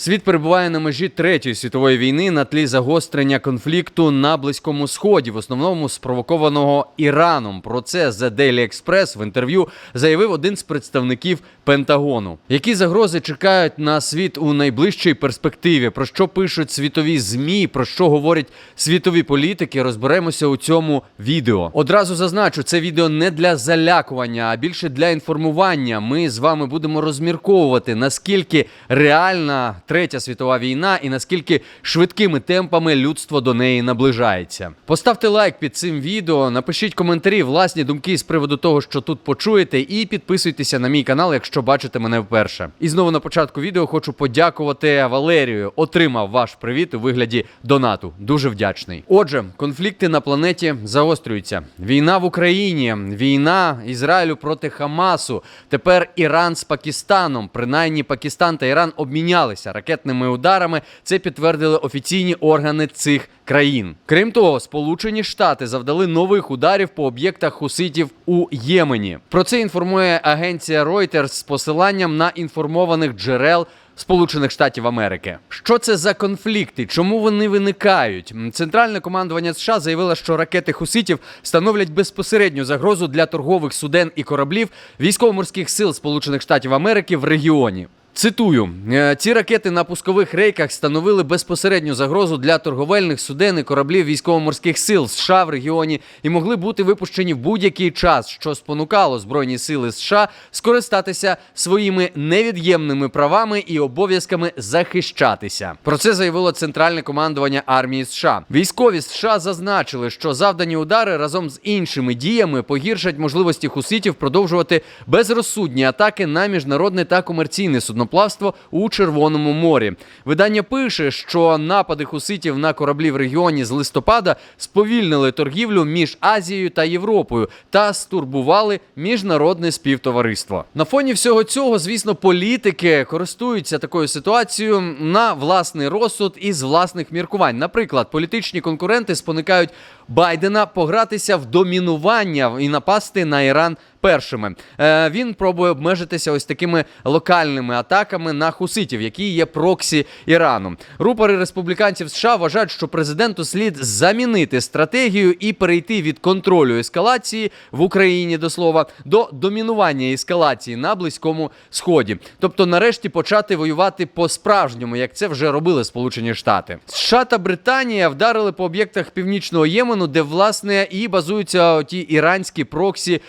Світ перебуває на межі третьої світової війни на тлі загострення конфлікту на близькому сході, в основному спровокованого Іраном. Про це The Daily Express в інтерв'ю заявив один з представників Пентагону. Які загрози чекають на світ у найближчій перспективі? Про що пишуть світові змі? Про що говорять світові політики? Розберемося у цьому відео. Одразу зазначу, це відео не для залякування, а більше для інформування. Ми з вами будемо розмірковувати наскільки реальна третя світова війна і наскільки швидкими темпами людство до неї наближається. Поставте лайк під цим відео, напишіть коментарі, власні думки з приводу того, що тут почуєте, і підписуйтеся на мій канал, якщо бачите мене вперше. І знову на початку відео хочу подякувати Валерію. Отримав ваш привіт у вигляді донату. Дуже вдячний. Отже, конфлікти на планеті загострюються. Війна в Україні, війна Ізраїлю проти Хамасу. Тепер Іран з Пакистаном. Принаймні Пакистан та Іран обмінялися ракетними ударами. Це підтвердили офіційні органи цих країн. Крім того, Сполучені Штати завдали нових ударів по об'єктах хуситів у Ємені. Про це інформує агенція Reuters з посиланням на інформованих джерел. Сполучених Штатів Америки. Що це за конфлікти? Чому вони виникають? Центральне командування США заявило, що ракети хуситів становлять безпосередню загрозу для торгових суден і кораблів військово-морських сил Сполучених Штатів Америки в регіоні. Цитую, «Е, ці ракети на пускових рейках становили безпосередню загрозу для торговельних суден і кораблів військово-морських сил США в регіоні і могли бути випущені в будь-який час, що спонукало Збройні сили США скористатися своїми невід'ємними правами і обов'язками захищатися. Про це заявило центральне командування армії США. Військові США зазначили, що завдані удари разом з іншими діями погіршать можливості хуситів продовжувати безрозсудні атаки на міжнародне та комерційне судноплавство у Червоному морі. Видання пише, що напади хуситів на кораблі в регіоні з листопада сповільнили торгівлю між Азією та Європою та стурбували міжнародне співтовариство. На фоні всього цього, звісно, політики користуються такою ситуацією на власний розсуд і з власних міркувань. Наприклад, політичні конкуренти спонукають Байдена погратися в домінування і напасти на Іран першими. Е, він пробує обмежитися ось такими локальними атаками на хуситів, які є проксі Ірану. Рупори республіканців США вважають, що президенту слід замінити стратегію і перейти від контролю ескалації в Україні до слова до домінування ескалації на близькому сході. Тобто, нарешті почати воювати по-справжньому, як це вже робили Сполучені Штати. США та Британія вдарили по об'єктах північного Ємену, де власне і базуються ті іранські проксі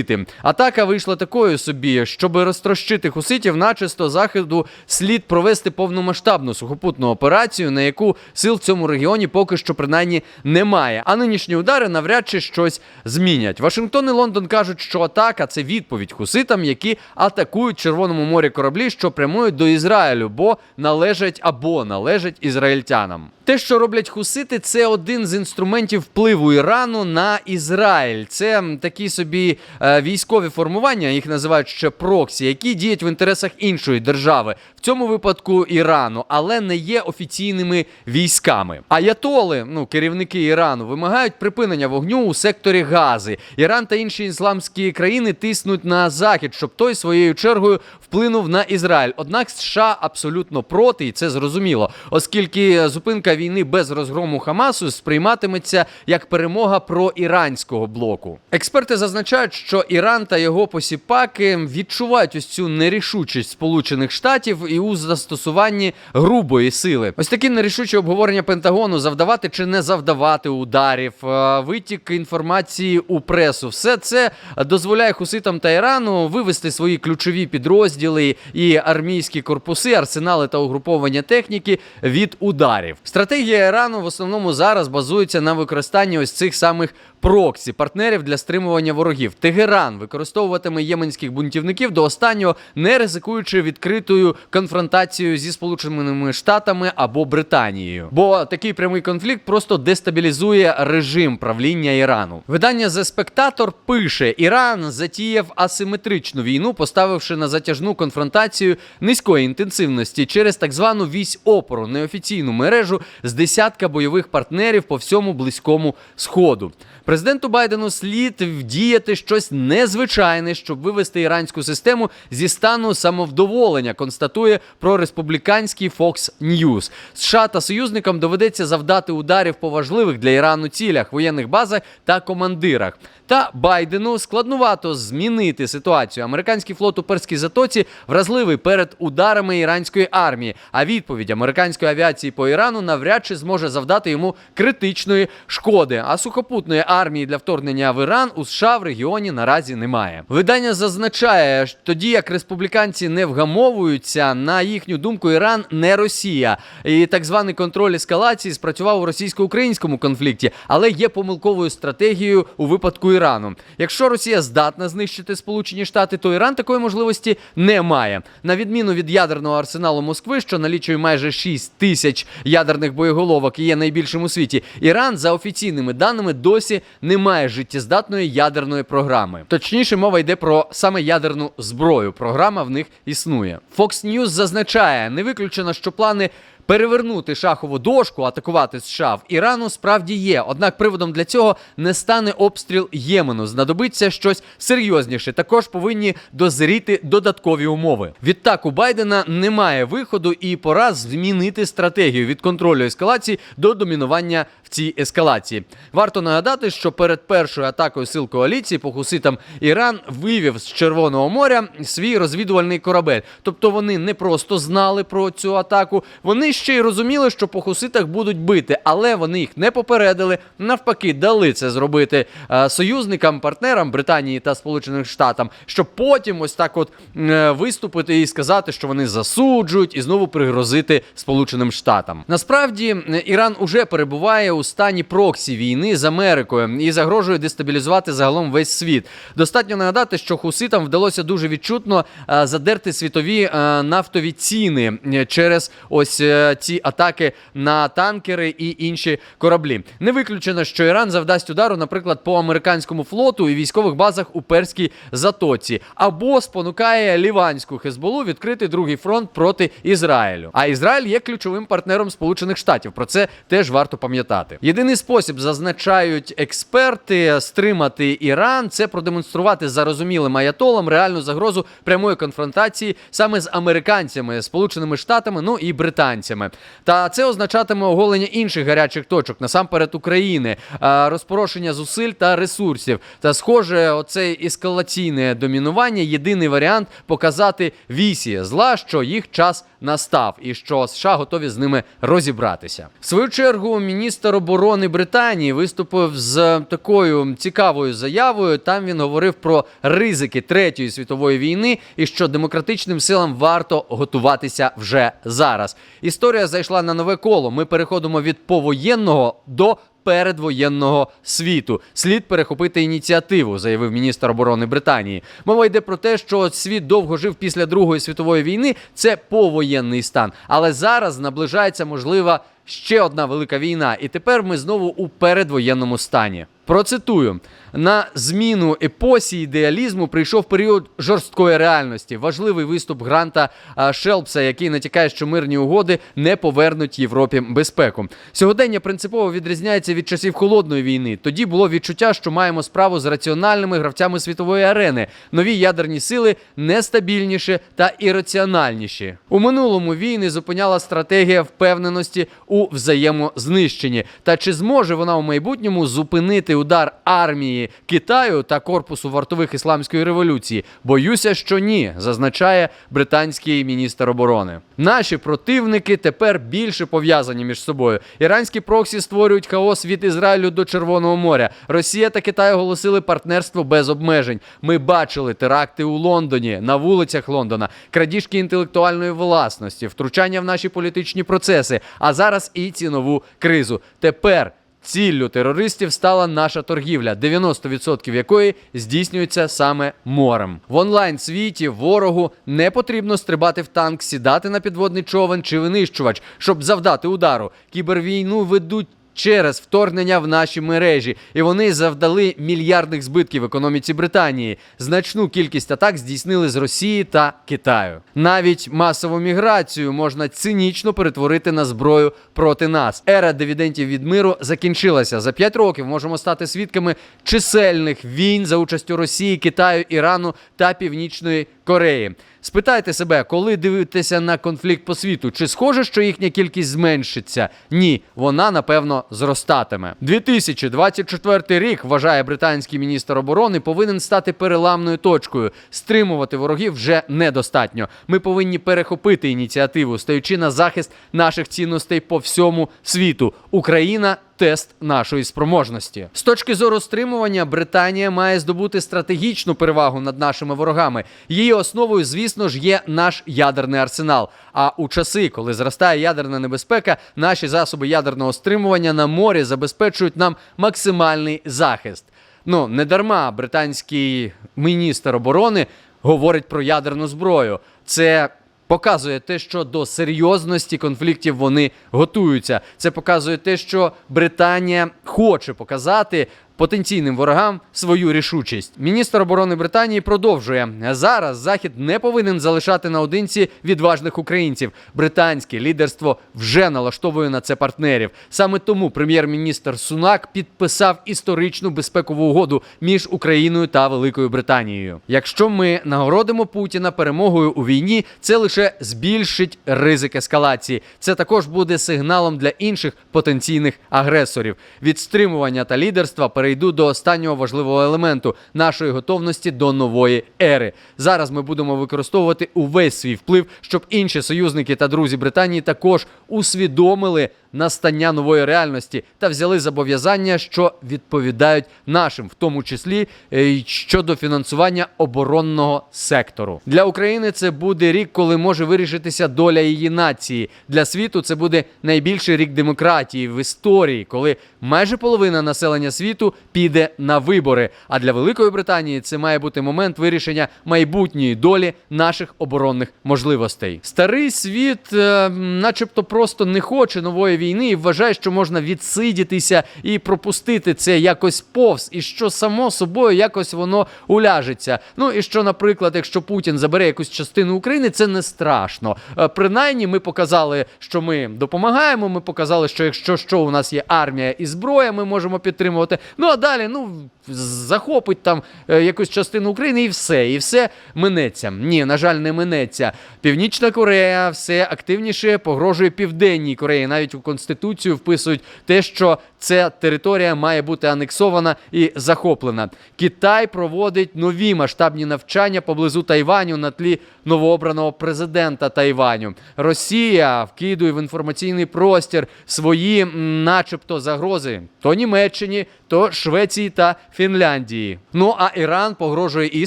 хусити. Атака вийшла такою собі, щоб розтрощити хуситів, начисто заходу слід провести повномасштабну сухопутну операцію, на яку сил в цьому регіоні поки що принаймні немає. А нинішні удари навряд чи щось змінять. Вашингтон і Лондон кажуть, що атака це відповідь хуситам, які атакують Червоному морі кораблі, що прямують до Ізраїлю, бо належать або належать ізраїльтянам. Те, що роблять хусити, це один з інструментів впливу Ірану на Ізраїль. Це такі собі е, військові формування, їх називають ще проксі, які діють в інтересах іншої держави, в цьому випадку Ірану, але не є офіційними військами. Аятоли, ну керівники Ірану, вимагають припинення вогню у секторі Гази. Іран та інші ісламські країни тиснуть на захід, щоб той своєю чергою вплинув на Ізраїль. Однак США абсолютно проти, і це зрозуміло, оскільки зупинка війни без розгрому Хамасу сприйматиметься як перемога проіранського блоку. Експерти зазначають, що Іран та його посіпаки відчувають ось цю нерішучість Сполучених Штатів і у застосуванні грубої сили. Ось такі нерішучі обговорення Пентагону завдавати чи не завдавати ударів, е, витік інформації у пресу. Все це дозволяє хуситам та Ірану вивести свої ключові підрозділи і армійські корпуси, арсенали та угруповання техніки від ударів. Стратегія Ірану в основному зараз базується на використанні ось цих самих проксі партнерів для стримування ворогів. Тегеран використовуватиме єменських бунтівників до останнього, не ризикуючи відкритою конфронтацією зі Сполученими Штатами або Британією. Бо такий прямий конфлікт просто дестабілізує режим правління Ірану. Видання The Spectator пише: Іран затіяв асиметричну війну, поставивши на затяжну конфронтацію низької інтенсивності через так звану вісь опору, неофіційну мережу з десятка бойових партнерів по всьому близькому сходу. Президенту Байдену слід вдіяти щось незвичайне, щоб вивести іранську систему зі стану самовдоволення. Констатує прореспубліканський Fox News. США та союзникам доведеться завдати ударів по важливих для Ірану цілях, воєнних базах та командирах. Та Байдену складнувато змінити ситуацію. Американський флот у Перській затоці вразливий перед ударами іранської армії. А відповідь американської авіації по Ірану навряд чи зможе завдати йому критичної шкоди. А сухопутної армії для вторгнення в Іран у США в регіоні наразі немає. Видання зазначає, що тоді як республіканці не вгамовуються, на їхню думку, Іран не Росія. І так званий контроль ескалації спрацював у російсько-українському конфлікті, але є помилковою стратегією у випадку Ірану. Якщо Росія здатна знищити Сполучені Штати, то Іран такої можливості не має. На відміну від ядерного арсеналу Москви, що налічує майже 6 тисяч ядерних боєголовок і є найбільшим у світі. Іран, за офіційними даними, досі не має життєздатної ядерної програми. Точніше, мова йде про саме ядерну зброю. Програма в них існує. Fox News зазначає, не виключено, що плани. Перевернути шахову дошку, атакувати США в Ірану справді є. Однак приводом для цього не стане обстріл Ємену. Знадобиться щось серйозніше. Також повинні дозріти додаткові умови. Відтак у Байдена немає виходу і пора змінити стратегію від контролю ескалації до домінування в цій ескалації. Варто нагадати, що перед першою атакою сил коаліції по хуситам Іран вивів з Червоного моря свій розвідувальний корабель. Тобто вони не просто знали про цю атаку, вони ще й розуміли, що по хуситах будуть бити, але вони їх не попередили. Навпаки, дали це зробити е, союзникам, партнерам Британії та Сполучених Штатам, щоб потім ось так, от е, виступити і сказати, що вони засуджують і знову пригрозити Сполученим Штатам. Насправді Іран уже перебуває у стані проксі війни з Америкою і загрожує дестабілізувати загалом весь світ. Достатньо нагадати, що хуситам вдалося дуже відчутно е, задерти світові е, нафтові ціни е, через ось е, ці атаки на танкери і інші кораблі. Не виключено, що Іран завдасть удару, наприклад, по американському флоту і військових базах у Перській затоці, або спонукає ліванську Хезболу відкрити другий фронт проти Ізраїлю. А Ізраїль є ключовим партнером Сполучених Штатів. Про це теж варто пам'ятати. Єдиний спосіб зазначають експерти стримати Іран це продемонструвати зарозумілим аятолам реальну загрозу прямої конфронтації саме з американцями, Сполученими Штатами, ну і британцями. Та це означатиме оголення інших гарячих точок, насамперед України, розпорошення зусиль та ресурсів. Та схоже, оце ескалаційне домінування єдиний варіант показати вісі зла, що їх час настав, і що США готові з ними розібратися. В свою чергу, міністр оборони Британії виступив з такою цікавою заявою. Там він говорив про ризики третьої світової війни і що демократичним силам варто готуватися вже зараз. Історія зайшла на нове коло. Ми переходимо від повоєнного до передвоєнного світу. Слід перехопити ініціативу, заявив міністр оборони Британії. Мова йде про те, що світ довго жив після Другої світової війни. Це повоєнний стан. Але зараз наближається можлива ще одна велика війна, і тепер ми знову у передвоєнному стані. Процитую: на зміну епосі ідеалізму прийшов період жорсткої реальності. Важливий виступ Гранта Шелпса, який натякає, що мирні угоди не повернуть Європі безпеку. Сьогодення принципово відрізняється від часів холодної війни. Тоді було відчуття, що маємо справу з раціональними гравцями світової арени. Нові ядерні сили нестабільніші та ірраціональніші. У минулому війни зупиняла стратегія впевненості у взаємознищенні. Та чи зможе вона у майбутньому зупинити удар армії Китаю та корпусу вартових ісламської революції? Боюся, що ні, зазначає британський міністр оборони. Наші противники тепер більше пов'язані між собою. Іранські проксі створюють хаос від Ізраїлю до Червоного моря. Росія та Китай оголосили партнерство без обмежень. Ми бачили теракти у Лондоні, на вулицях Лондона, крадіжки інтелектуальної власності, втручання в наші політичні процеси, а зараз і цінову кризу. Тепер. Ціллю терористів стала наша торгівля, 90% якої здійснюється саме морем. В онлайн світі ворогу не потрібно стрибати в танк, сідати на підводний човен чи винищувач, щоб завдати удару. Кібервійну ведуть. Через вторгнення в наші мережі, і вони завдали мільярдних збитків економіці Британії. Значну кількість атак здійснили з Росії та Китаю. Навіть масову міграцію можна цинічно перетворити на зброю проти нас. Ера дивідентів від миру закінчилася. За п'ять років можемо стати свідками чисельних війн за участю Росії, Китаю, Ірану та Північної Кореї. Спитайте себе, коли дивитеся на конфлікт по світу, чи схоже, що їхня кількість зменшиться? Ні, вона напевно зростатиме. 2024 рік вважає британський міністр оборони, повинен стати переламною точкою. Стримувати ворогів вже недостатньо. Ми повинні перехопити ініціативу, стаючи на захист наших цінностей по всьому світу. Україна. Тест нашої спроможності з точки зору стримування, Британія має здобути стратегічну перевагу над нашими ворогами. Її основою, звісно ж, є наш ядерний арсенал. А у часи, коли зростає ядерна небезпека, наші засоби ядерного стримування на морі забезпечують нам максимальний захист. Ну не дарма британський міністр оборони говорить про ядерну зброю. Це показує те, що до серйозності конфліктів вони готуються. Це показує те, що Британія хоче показати. Потенційним ворогам свою рішучість. Міністр оборони Британії продовжує зараз. Захід не повинен залишати наодинці відважних українців. Британське лідерство вже налаштовує на це партнерів. Саме тому прем'єр-міністр Сунак підписав історичну безпекову угоду між Україною та Великою Британією. Якщо ми нагородимо Путіна перемогою у війні, це лише збільшить ризик ескалації. Це також буде сигналом для інших потенційних агресорів. Від стримування та лідерства перейду до останнього важливого елементу нашої готовності до нової ери. Зараз ми будемо використовувати увесь свій вплив, щоб інші союзники та друзі Британії також усвідомили настання нової реальності та взяли зобов'язання, що відповідають нашим, в тому числі е, щодо фінансування оборонного сектору. Для України це буде рік, коли може вирішитися доля її нації. Для світу це буде найбільший рік демократії в історії, коли майже половина населення світу піде на вибори. А для Великої Британії це має бути момент вирішення майбутньої долі наших оборонних можливостей. Старий світ, е, начебто, просто не хоче нової війни і вважає, що можна відсидітися і пропустити це якось повз, і що само собою якось воно уляжеться. Ну і що, наприклад, якщо Путін забере якусь частину України, це не страшно. Е, Принаймні, ми показали, що ми допомагаємо. Ми показали, що якщо що у нас є армія і зброя, ми можемо підтримувати. Ну а далі, ну захопить там е, якусь частину України, і все, і все минеться. Ні, на жаль, не минеться. Північна Корея все активніше погрожує Південній Кореї. Навіть у конституцію вписують те, що ця територія має бути анексована і захоплена. Китай проводить нові масштабні навчання поблизу Тайваню на тлі новообраного президента Тайваню. Росія вкидує в інформаційний простір свої, начебто, загрози то Німеччині, то Швеції та Фінляндії. Ну а Іран погрожує і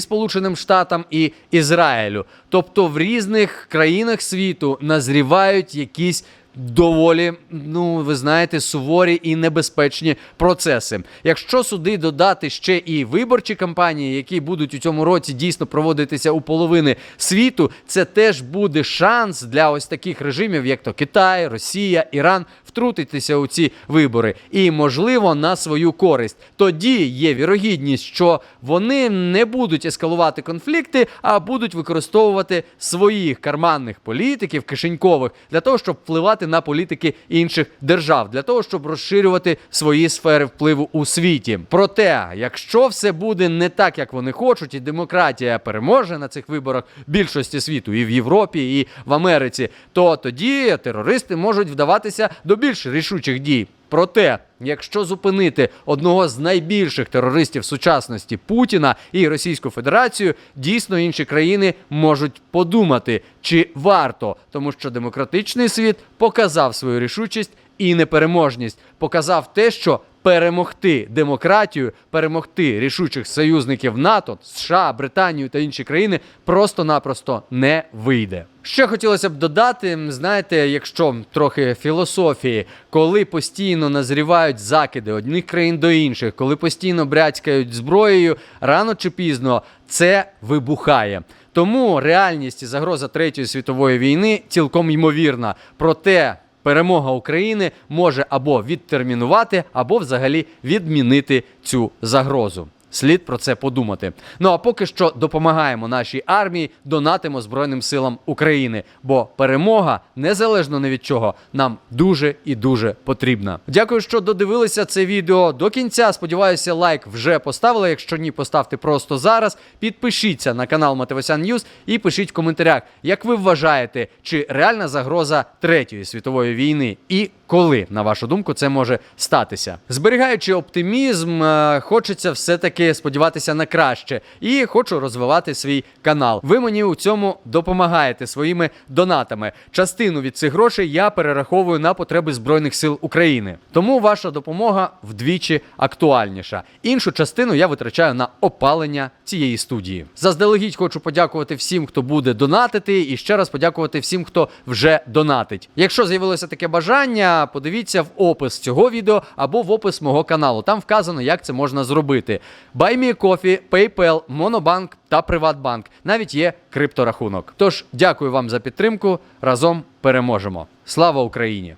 Сполученим Штатам, і Ізраїлю. Тобто в різних країнах світу назрівають якісь. Доволі, ну ви знаєте, суворі і небезпечні процеси. Якщо сюди додати ще і виборчі кампанії, які будуть у цьому році дійсно проводитися у половини світу, це теж буде шанс для ось таких режимів, як то Китай, Росія, Іран, втрутитися у ці вибори і, можливо, на свою користь. Тоді є вірогідність, що вони не будуть ескалувати конфлікти, а будуть використовувати своїх карманних політиків, кишенькових, для того, щоб впливати на політики інших держав, для того, щоб розширювати свої сфери впливу у світі. Проте, якщо все буде не так, як вони хочуть, і демократія переможе на цих виборах більшості світу, і в Європі, і в Америці, то тоді терористи можуть вдаватися до більш рішучих дій. Проте, якщо зупинити одного з найбільших терористів сучасності Путіна і Російську Федерацію, дійсно інші країни можуть подумати, чи варто, тому що демократичний світ показав свою рішучість і непереможність, показав те, що перемогти демократію, перемогти рішучих союзників НАТО, США, Британію та інші країни просто-напросто не вийде. Ще хотілося б додати, знаєте, якщо трохи філософії, коли постійно назрівають закиди одних країн до інших, коли постійно бряцькають зброєю, рано чи пізно це вибухає. Тому реальність і загроза Третьої світової війни цілком ймовірна. Проте перемога України може або відтермінувати, або взагалі відмінити цю загрозу. Слід про це подумати. Ну а поки що допомагаємо нашій армії, донатимо Збройним силам України, бо перемога, незалежно не від чого, нам дуже і дуже потрібна. Дякую, що додивилися це відео до кінця. Сподіваюся, лайк вже поставили. Якщо ні, поставте просто зараз. Підпишіться на канал Матевосян Ньюз і пишіть в коментарях, як ви вважаєте, чи реальна загроза третьої світової війни і коли, на вашу думку, це може статися. Зберігаючи оптимізм, е, хочеться все-таки сподіватися на краще і хочу розвивати свій канал. Ви мені у цьому допомагаєте своїми донатами. Частину від цих грошей я перераховую на потреби Збройних сил України. Тому ваша допомога вдвічі актуальніша. Іншу частину я витрачаю на опалення цієї студії. Заздалегідь хочу подякувати всім, хто буде донатити, і ще раз подякувати всім, хто вже донатить. Якщо з'явилося таке бажання, подивіться в опис цього відео або в опис мого каналу. Там вказано, як це можна зробити. BuyMeCoffee, PayPal, Monobank та Приватбанк. Навіть є крипторахунок. Тож дякую вам за підтримку. Разом переможемо. Слава Україні!